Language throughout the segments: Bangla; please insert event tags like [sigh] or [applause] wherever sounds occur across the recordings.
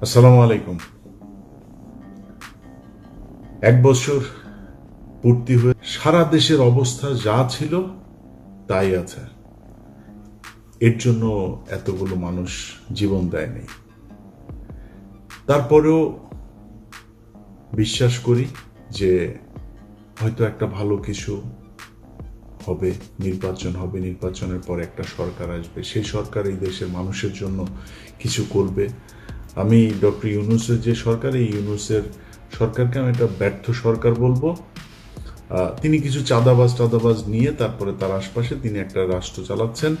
আসসালামু আলাইকুম। এক বছর পূর্তি হয়ে সারা দেশের অবস্থা যা ছিল, তাই আছে। এর জন্য এতগুলো মানুষ জীবন দেয়নি। তারপরেও বিশ্বাস করি যে হয়তো একটা ভালো কিছু হবে, নির্বাচন হবে, নির্বাচনের পর একটা সরকার আসবে। সেই সরকার এই দেশের মানুষের জন্য কিছু করবে। আমি ডক্টর ইউনুসের যে সরকার, এই ইউনুসের সরকারকে আমি একটা ব্যর্থ সরকার বলব। তিনি কিছু চাঁদাবাজ টাদাবাজ নিয়ে তারপরে তার আশপাশে তিনি একটা রাষ্ট্র চালাচ্ছেন।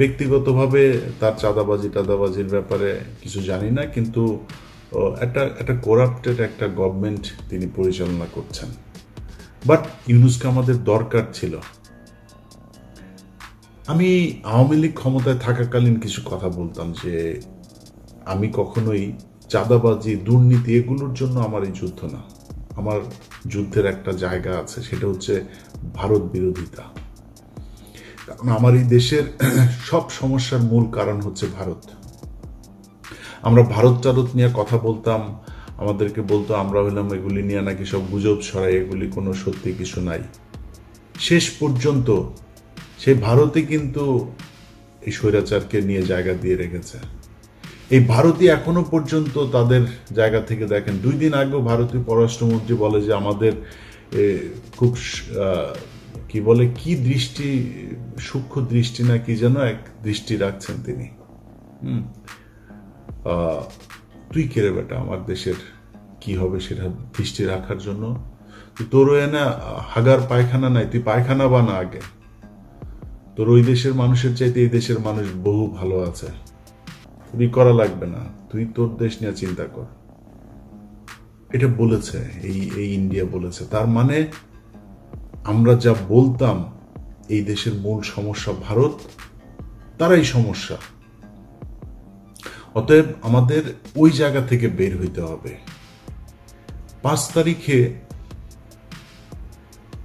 ব্যক্তিগতভাবে তার চাঁদাবাজি টাদাবাজির ব্যাপারে কিছু জানি না, কিন্তু একটা একটা করাপ্টেড একটা গভর্নমেন্ট তিনি পরিচালনা করছেন। বাট ইউনুসকে আমাদের দরকার ছিল। আমি আওয়ামী লীগ ক্ষমতায় থাকাকালীন কিছু কথা বলতাম যে আমি কখনোই চাঁদাবাজি, দুর্নীতি এগুলোর জন্য আমার এই যুদ্ধ না। আমার যুদ্ধের একটা জায়গা আছে, সেটা হচ্ছে ভারত বিরোধিতা। কারণ আমার এই দেশের [clears throat] সব সমস্যার মূল কারণ হচ্ছে ভারত। আমরা ভারত চারত নিয়ে কথা বলতাম, আমাদেরকে বলতো, আমরা হইলাম এগুলি নিয়ে নাকি সব গুজব ছড়াই এগুলি কোনো সত্যি কিছু নাই। শেষ পর্যন্ত সেই ভারতে কিন্তু এই স্বৈরাচারকে নিয়ে জায়গা দিয়ে রেখেছে। এই ভারতই এখনও পর্যন্ত তাদের জায়গা থেকে দেখেন। দুই দিন আগেও ভারতীয় পররাষ্ট্রমন্ত্রী বলে যে আমাদের খুব কি বলে, কি দৃষ্টি, সূক্ষ্ম দৃষ্টি না কি যেন এক দৃষ্টি রাখছেন তিনি। হুম। তুই কেড়ে বেটা? আমার দেশের কি হবে সেটা দৃষ্টি রাখার জন্য? তোর তোরও এনা হাগার পায়খানা নাই, তুই পায়খানা বানা আগে। তোর ওই দেশের মানুষের চাইতে এই দেশের মানুষ বহু ভালো আছে। তুই করা লাগবে না। তুই তোর দেশ নিয়ে চিন্তা কর। এটা বলেছে, এই এই ইন্ডিয়া বলেছে। তার মানে আমরা যা বলতাম, এই দেশের মূল সমস্যা ভারত, তারাই সমস্যা। অতএব আমাদের ওই জায়গা থেকে বের হইতে হবে। পাঁচ তারিখে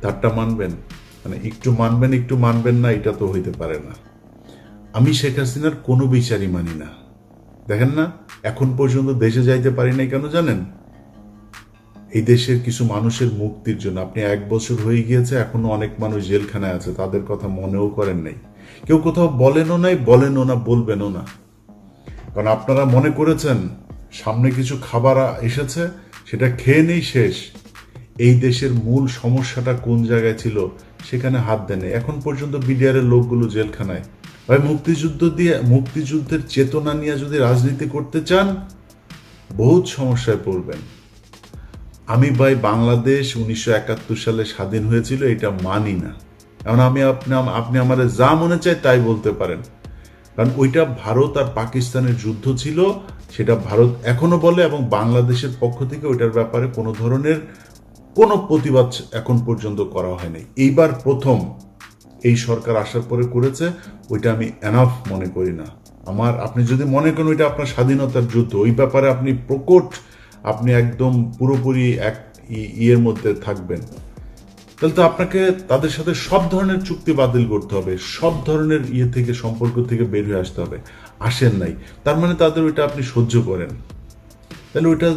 তারটা মানবেন? মানে একটু মানবেন একটু মানবেন না, এটা তো হইতে পারে না। আমি শেখ হাসিনার কোনো বিচারই মানি না। দেখেন না, এখন পর্যন্ত দেশে যাইতে পারি নাই কেন জানেন? এই দেশের কিছু মানুষের মুক্তির জন্য। আপনি এক বছর হয়ে গিয়েছে, এখনও অনেক মানুষ জেলখানায় আছে, তাদের কথা মনেও করেন নাই। কেউ কোথাও বলেনও নাই, বলেনও না, বলবেনও না। কারণ আপনারা মনে করেছেন, সামনে কিছু খাবার এসেছে, সেটা খেয়ে নেই শেষ। এই দেশের মূল সমস্যাটা কোন জায়গায় ছিল, সেখানে হাত দেনে এখন পর্যন্ত বিডিআরের লোকগুলো জেলখানায়। ভাই, মুক্তিযুদ্ধ দিয়ে, মুক্তিযুদ্ধের চেতনা নিয়ে যদি রাজনীতি করতে চান, বহুত সমস্যায় পড়বেন। আমি ভাই, বাংলাদেশ উনিশশো একাত্তর সালে স্বাধীন হয়েছিল, এটা মানি না। কারণ আমি আপনি আপনি আমার যা মনে চাই তাই বলতে পারেন। কারণ ওইটা ভারত আর পাকিস্তানের যুদ্ধ ছিল, সেটা ভারত এখনও বলে এবং বাংলাদেশের পক্ষ থেকে ওইটার ব্যাপারে কোনো ধরনের কোনো প্রতিবাদ এখন পর্যন্ত করা হয়নি। এইবার প্রথম এই সরকার আসার পরে করেছে, ওইটা আমি এনাফ মনে করি না। আমার, আপনি যদি মনে করেন ওইটা আপনার স্বাধীনতার যুদ্ধ, ওই ব্যাপারে আপনি প্রকট, আপনি একদম পুরোপুরি এক ইয়ের মধ্যে থাকবেন। তাহলে তো আপনাকে তাদের সাথে সব ধরনের চুক্তি বাতিল করতে হবে, সব ধরনের ইয়ে থেকে, সম্পর্ক থেকে বের হয়ে আসতে হবে। আসেন নাই। তার মানে তাদের ওইটা আপনি সহ্য করেন। তাহলে ওইটা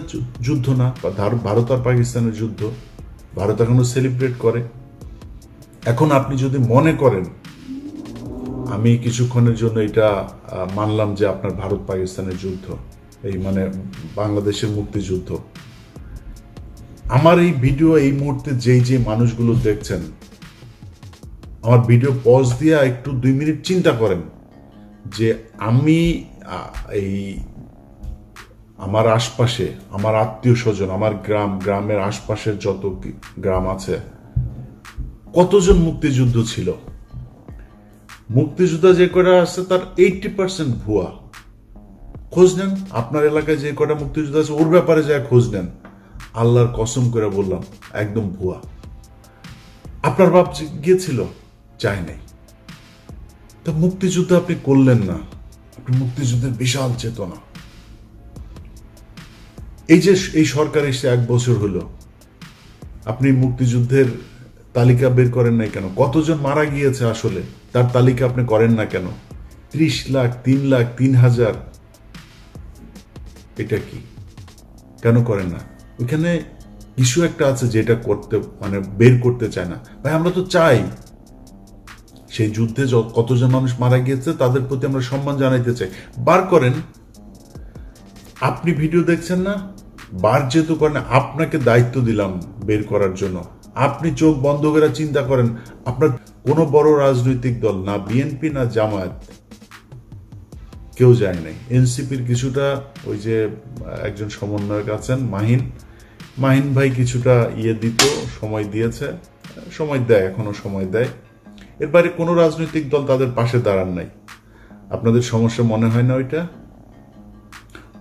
যুদ্ধ না? ভারত আর পাকিস্তানের যুদ্ধ? ভারত এখনও সেলিব্রেট করে। এখন আপনি যদি মনে করেন, আমি কিছুক্ষণের জন্য এটা মানলাম যে আপনার ভারত পাকিস্তানের যুদ্ধ, এই মানে বাংলাদেশের মুক্তিযুদ্ধ। আমার এই ভিডিও এই মুহূর্তে যেই যে মানুষগুলো দেখছেন, আমার ভিডিও পজ দিয়ে একটু দুই মিনিট চিন্তা করেন যে আমি এই আমার আশপাশে, আমার আত্মীয় স্বজন আমার গ্রাম, গ্রামের আশপাশের যত গ্রাম আছে, কতজন মুক্তিযুদ্ধ ছিল? মুক্তিযোদ্ধা যে কটা আছে তার এইটি পার্সেন্ট ভুয়া। খোঁজ নেন, আপনার এলাকায় যে কটা মুক্তিযোদ্ধা আছে, ওর ব্যাপারে যা খোঁজ নেন। আল্লাহর কসম করে বললাম, একদম ভুয়া। আপনার বাপ গিয়েছিল চাই নাই। তো মুক্তিযুদ্ধ আপনি করলেন না। আপনি মুক্তিযুদ্ধের বিশাল চেতনা। এই যে এই সরকার এসে এক বছর হলো, আপনি মুক্তিযুদ্ধের তালিকা বের করেন নাই কেন? কতজন মারা গিয়েছে আসলে? তার তালিকা আপনি করেন না কেন? ত্রিশ লাখ, তিন লাখ, তিন হাজার। এটা কি? কেন করেন না? ওইখানে ইস্যু একটা আছে যেটা করতে মানে বের করতে চায় না। ভাই, আমরা তো চাই। সেই যুদ্ধে কতজন মানুষ মারা গিয়েছে তাদের প্রতি আমরা সম্মান জানাইতে চাই। বার করেন। আপনি ভিডিও দেখছেন না? বার যেহেতু করেন আপনাকে দায়িত্ব দিলাম বের করার জন্য। আপনি চোখ বন্ধ করে চিন্তা করেন, আপনার কোনো বড় রাজনৈতিক দল না বিএনপি না জামায়াত, কেউ যায় নাই। এনসিপির কিছুটা ওই যে একজন সমন্বয়ক আছেন, মাহিন। মাহিন ভাই কিছুটা ইয়ে দিত, সময় দিয়েছে, সময় দেয়, এখনও সময় দেয়। এর বাইরে কোনো রাজনৈতিক দল তাদের পাশে দাঁড়ান নাই। আপনাদের সমস্যা মনে হয় না ওইটা?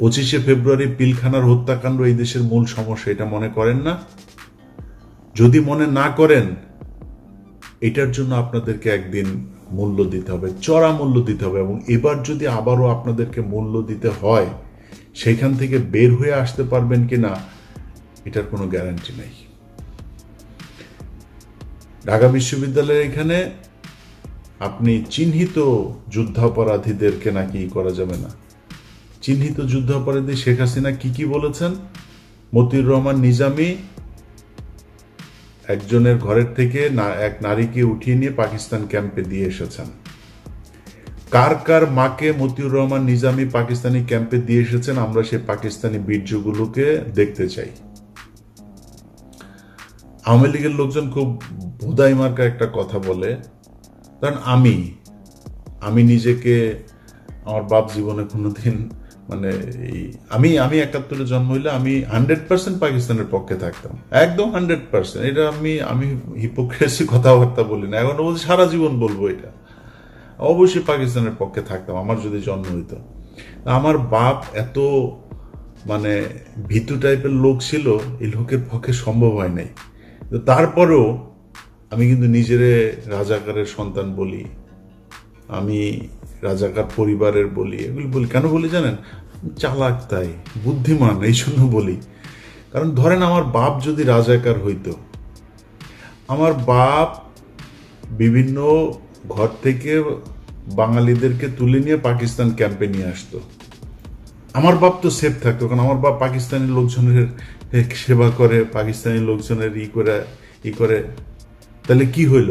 পঁচিশে ফেব্রুয়ারি পিলখানার হত্যাকাণ্ড এই দেশের মূল সমস্যা, এটা মনে করেন না? যদি মনে না করেন, এটার জন্য আপনাদেরকে একদিন মূল্য দিতে হবে, চড়া মূল্য দিতে হবে এবং এবার যদি আবারও আপনাদেরকে মূল্য দিতে হয়, সেখান থেকে বের হয়ে আসতে পারবেন কিনা এটার কোনো গ্যারান্টি নেই। ঢাকা বিশ্ববিদ্যালয়ের এখানে আপনি চিহ্নিত যুদ্ধাপরাধীদেরকে নাকি করা যাবে না। চিহ্নিত যুদ্ধাপরাধী শেখ হাসিনা কি কি বলেছেন? মতিউর রহমান নিজামী, একজনের ঘরের থেকে এক নারীকে উঠিয়ে নিয়ে পাকিস্তান ক্যাম্পে দিয়ে এসেছেন। কার কার মাকে মতিউর রহমান নিজামী পাকিস্তানি ক্যাম্পে দিয়ে এসেছেন, আমরা সেই পাকিস্তানি বীর্যগুলোকে দেখতে চাই। আওয়ামী লীগের লোকজন খুব ভোদাই মার্কা একটা কথা বলে, কারণ আমি আমি নিজেকে, আমার বাপ জীবনে কোনোদিন মানে আমি আমি একাত্তরে জন্ম হইলে আমি হান্ড্রেড পার্সেন্ট পাকিস্তানের পক্ষে থাকতাম। একদম হান্ড্রেড পার্সেন্ট এটা আমি আমি হিপোক্রেসি কথাবার্তা বলি না। এখন বলছি সারা জীবন বলব এটা। অবশ্যই পাকিস্তানের পক্ষে থাকতাম, আমার যদি জন্ম হইতো। আমার বাপ এত মানে ভীতু টাইপের লোক ছিল, এই লোকের পক্ষে সম্ভব হয় নাই। তো তারপরেও আমি কিন্তু নিজেরে রাজাকারের সন্তান বলি। আমি রাজাকার পরিবারের বলি, এগুলি বলি। কেন বলি জানেন? চালাক তাই, বুদ্ধিমান, এই জন্য বলি। কারণ ধরেন আমার বাপ যদি রাজাকার হইতো, আমার বাপ বিভিন্ন ঘর থেকে বাঙালিদেরকে তুলে নিয়ে পাকিস্তান ক্যাম্পে নিয়ে আসতো। আমার বাপ তো সেফ থাকতো, কারণ আমার বাপ পাকিস্তানি লোকজনের সেবা করে, পাকিস্তানি লোকজনের ই করে ই করে। তাহলে কি হইল?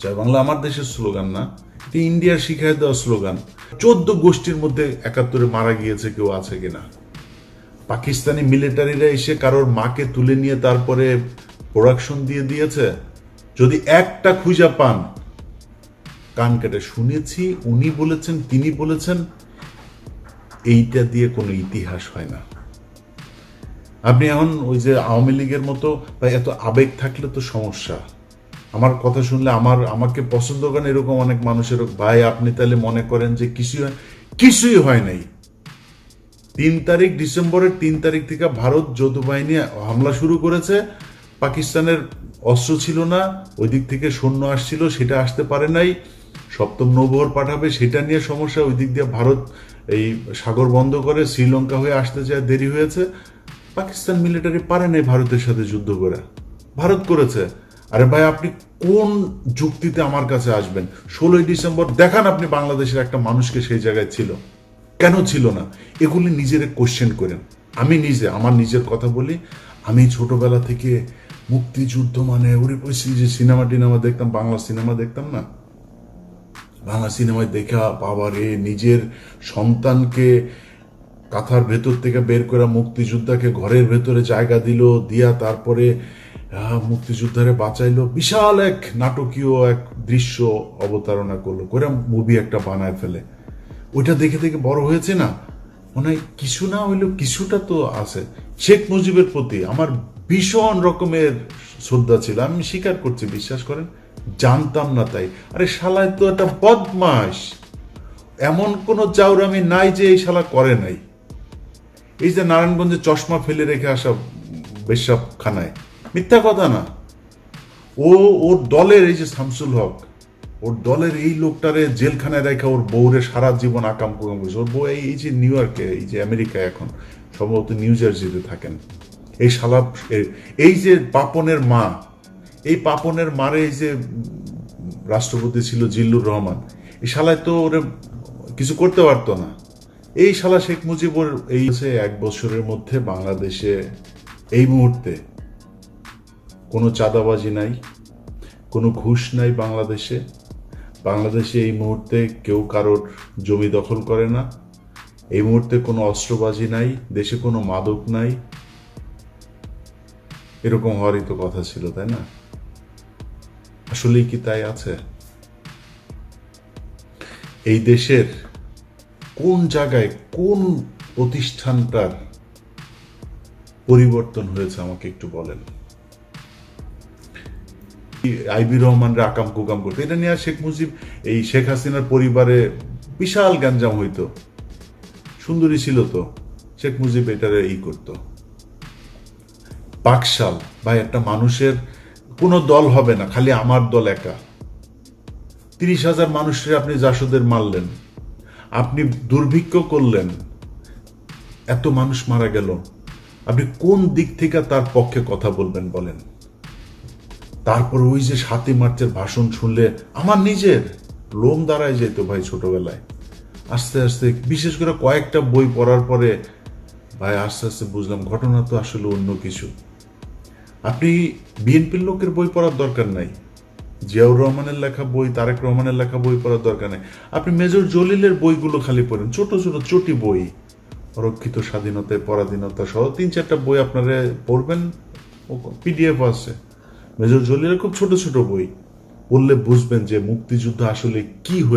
জয় বাংলা আমার দেশের স্লোগান না, এটি ইন্ডিয়ার শিখায় দেওয়া স্লোগান। চোদ্দ গোষ্ঠীর মধ্যে একাত্তরে মারা গিয়েছে কেউ আছে কিনা? পাকিস্তানি মিলিটারিরা এসে কারোর মাকে তুলে নিয়ে তারপরে প্রোডাকশন দিয়ে দিয়েছে? যদি একটা খুঁজা পান, কান কেটে শুনেছি, উনি বলেছেন, তিনি বলেছেন, এইটা দিয়ে কোনো ইতিহাস হয় না। আপনি এখন ওই যে আওয়ামী লীগের মতো বা এত আবেগ থাকলে তো সমস্যা। আমার কথা শুনলে আমার, আমাকে পছন্দ করেন এরকম অনেক মানুষের। ভাই, আপনি তাহলে মনে করেন যে কিছুই কিছুই হয় নাই। তিন তারিখ ডিসেম্বরের তিন তারিখ থেকে ভারত যৌথ বাহিনী হামলা শুরু করেছে। পাকিস্তানের অস্ত্র ছিল না, ওই দিক থেকে সৈন্য আসছিল, সেটা আসতে পারে নাই। সপ্তম নৌবহর পাঠাবে, সেটা নিয়ে সমস্যা। ওই দিক দিয়ে ভারত এই সাগর বন্ধ করে শ্রীলঙ্কা হয়ে আসতে চায় দেরি হয়েছে। পাকিস্তান মিলিটারি পারে নাই ভারতের সাথে যুদ্ধ করে। ভারত করেছে। আরে ভাই, আপনি কোন যুক্তিতে আমার কাছে আসবেন? ষোলোই ডিসেম্বর, দেখান আপনি বাংলাদেশের একটা মানুষকে সেই জায়গায় ছিল। কেন ছিল না? এগুলি নিজের কোশ্চেন করেন। আমি নিজে, আমার নিজের কথা বলি। আমি ছোটবেলা থেকে মুক্তিযুদ্ধ মানে ওরে যে সিনেমা টিনেমা দেখতাম, বাংলা সিনেমা দেখতাম না? বাংলা সিনেমায় দেখা বাবারে নিজের সন্তানকে কাঁথার ভেতর থেকে বের করা মুক্তিযোদ্ধাকে ঘরের ভেতরে জায়গা দিল, দিয়া তারপরে মুক্তিযোদ্ধারে বাঁচাইলো। বিশাল এক নাটকীয় এক দৃশ্য অবতারণা করল করে মুভি একটা বানায় ফেলে। ওইটা দেখে দেখে বড় হয়েছে না? মনে হয় কিছু না হইলেও কিছুটা তো আছে। শেখ মুজিবের প্রতি আমার ভীষণ রকমের শ্রদ্ধা ছিল। আমি স্বীকার করছি, বিশ্বাস করেন, জানতাম না তাই। আরে শালায় তো একটা বদমাস এমন কোন চাউরামি নাই যে এই শালা করে নাই। এই যে নারায়ণগঞ্জে চশমা ফেলে রেখে আসা বেশাব খানায় মিথ্যা কথা না। ও, ওর দলের এই যে শামসুল হক, ওর দলের এই লোকটারে জেলখানায় রেখে ওর বউরে সারা জীবন আকাম কুকাম করেছে। ওর বউ এই যে নিউ ইয়র্কে, এই যে আমেরিকায় এখন, সম্ভবত নিউ জার্সিতে থাকেন। এই শালা এই যে পাপনের মা, এই পাপনের মারে এই যে রাষ্ট্রপতি ছিল জিল্লুর রহমান, এই শালায় তো ওরে কিছু করতে পারতো না। এই শালা শেখ মুজিবুর এই এক বছরের মধ্যে বাংলাদেশে এই মুহূর্তে কোনো চাঁদাবাজি নাই, কোনো ঘুষ নাই বাংলাদেশে। বাংলাদেশে এই মুহূর্তে কেউ কারোর জমি দখল করে না। এই মুহূর্তে কোনো অস্ত্রবাজি নাই, দেশে কোনো মাদক নাই। এরকম হওয়ারই তো কথা ছিল, তাই না? আসলেই কি তাই আছে? এই দেশের কোন জায়গায় কোন প্রতিষ্ঠানটার পরিবর্তন হয়েছে আমাকে একটু বলেন। আইবি রহমানরা আকাম কুকাম করতো। এটা নিয়ে শেখ মুজিব, এই শেখ হাসিনার পরিবারে বিশাল গ্যাঞ্জাম হইতো। সুন্দরী ছিল তো। শেখ মুজিব এটারে ই করতো। বাকশাল ভাই, একটা মানুষের কোনো দল হবে না, খালি আমার দল একা। তিরিশ হাজার মানুষের আপনি জাসদের মারলেন। আপনি দুর্ভিক্ষ করলেন। এত মানুষ মারা গেল। আপনি কোন দিক থেকে তার পক্ষে কথা বলবেন বলেন? তারপর ওই যে সাতই মার্চের ভাষণ শুনলে আমার নিজের লোম দাঁড়ায় যেত ভাই ছোটবেলায়। আস্তে আস্তে, বিশেষ করে কয়েকটা বই পড়ার পরে, ভাই আস্তে আস্তে বুঝলাম ঘটনা তো আসলে অন্য কিছু। আপনি বিএনপির লোকের বই পড়ার দরকার নাই। জিয়াউর রহমানের লেখা বই, তারেক রহমানের লেখা বই পড়ার দরকার নেই। আপনি মেজর জলিলের বইগুলো খালি পড়েন, ছোট ছোট চটি বই, অরক্ষিত স্বাধীনতায়, পরাধীনতা সহ তিন চারটা বই আপনারা পড়বেন পিডিএফ আছে। মেজর জলিলের খুব ছোট ছোট বই। পড়লে বুঝবেন যে মুক্তিযুদ্ধ আসলে কি হয়ে